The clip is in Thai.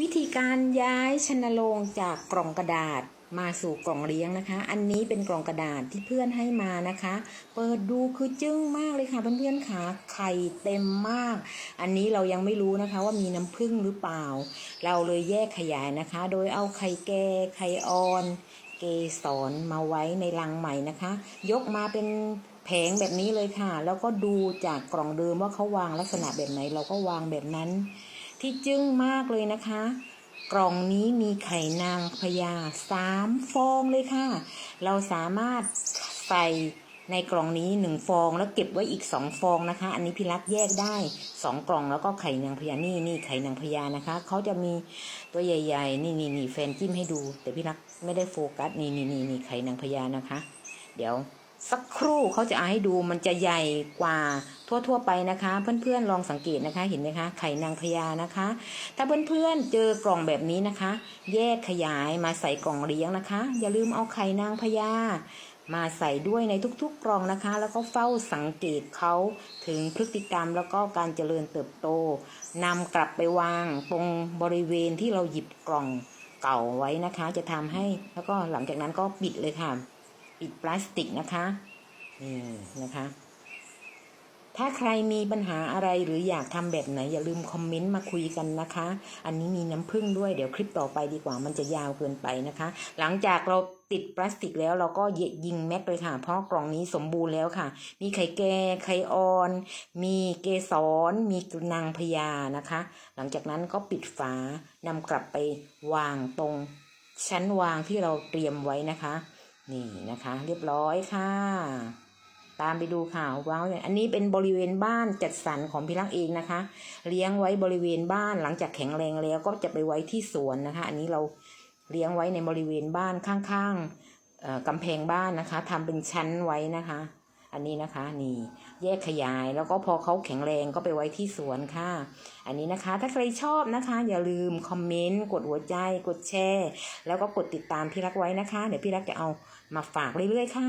วิธีการย้ายชนโลงจากกล่องกระดาษมาสู่กล่องเลี้ยงนะคะ อันนี้เป็นกล่องกระดาษที่เพื่อนให้มานะคะ เปิดดูคือจึ้งมากเลยค่ะเพื่อนๆค่ะไข่เต็มมาก อันนี้เรายังไม่รู้นะคะว่ามีน้ำผึ้งหรือเปล่า เราเลยแยกขยายนะคะ โดยเอาไข่แก่ไข่อ่อน เกสรมาไว้ในลังใหม่นะคะ ยกมาเป็นแผงแบบนี้เลยค่ะ แล้วก็ดูจากกล่องเดิมว่าเขาวางลักษณะแบบไหน เราก็วางแบบนั้น ที่จึ้งมากเลยนะคะ กล่องนี้มีไข่นางพญาสามฟองเลยค่ะ เราสามารถใส่ในกล่องนี้หนึ่งฟองแล้วเก็บไว้อีกสองฟองนะคะ อันนี้พี่รักแยกได้สองกล่องแล้วก็ไข่นางพญานี่นี่ไข่นางพญานะคะเขาจะมีตัวใหญ่ ๆ นี่นี่นี่แฟนจิ้มให้ดู แต่พี่รักไม่ได้โฟกัสนี่นี่นี่นี่ไข่นางพญานะคะ เดี๋ยว สักครู่เขาจะเอาให้ดูมันจะใหญ่กว่าทั่วๆไปนะคะ เพื่อนๆลองสังเกตนะคะเห็นไหมคะ ไข่นางพญานะคะ ถ้าเพื่อนๆเจอกล่องแบบนี้นะคะ แยกขยายมาใส่กล่องเลี้ยงนะคะ อย่าลืมเอาไข่นางพญามาใส่ด้วยในทุกๆกล่องนะคะ แล้วก็เฝ้าสังเกตเขาถึงพฤติกรรมแล้วก็การเจริญเติบโตนำกลับไปวางตรงบริเวณที่เราหยิบกล่องเก่าไว้นะคะ จะทำให้แล้วก็หลังจากนั้นก็ปิดเลยค่ะ ปิดพลาสติกนะคะนี่นะคะ ถ้าใครมีปัญหาอะไรหรืออยากทำแบบไหน อย่าลืมคอมเมนต์มาคุยกันนะคะ อันนี้มีน้ำผึ้งด้วยเดี๋ยวคลิปต่อไปดีกว่ามันจะยาวเกินไปนะคะ หลังจากเราติดพลาสติกแล้วเราก็ยิงแม็กเลยค่ะ เพราะกล่องนี้สมบูรณ์แล้วค่ะ มีไข่แก่ไข่อ่อน มีเกสร มีนางพญานะคะ หลังจากนั้นก็ปิดฝานำกลับไปวางตรงชั้นวางที่เราเตรียมไว้นะคะ นี่นะคะ เรียบร้อยค่ะ ตามไปดูข่าวว้าวเนี่ยอันนี้เป็นบริเวณบ้านจัดสรรของพี่รักเองนะคะ เลี้ยงไว้บริเวณบ้านหลังจากแข็งแรงแล้วก็จะไปไว้ที่สวนนะคะ อันนี้เราเลี้ยงไว้ในบริเวณบ้านข้างๆเอ่อกำแพงบ้านนะคะทำเป็นชั้นไว้นะคะ อันนี้นะคะนี่แยกขยายแล้วก็พอเขาแข็งแรงก็ไปไว้ที่สวนค่ะ อันนี้นะคะ ถ้าใครชอบนะคะ อย่าลืมคอมเมนต์กดหัวใจ กดแชร์ แล้วก็กดติดตามพี่รักไว้นะคะ เดี๋ยวพี่รักจะเอามาฝากเรื่อยๆค่ะ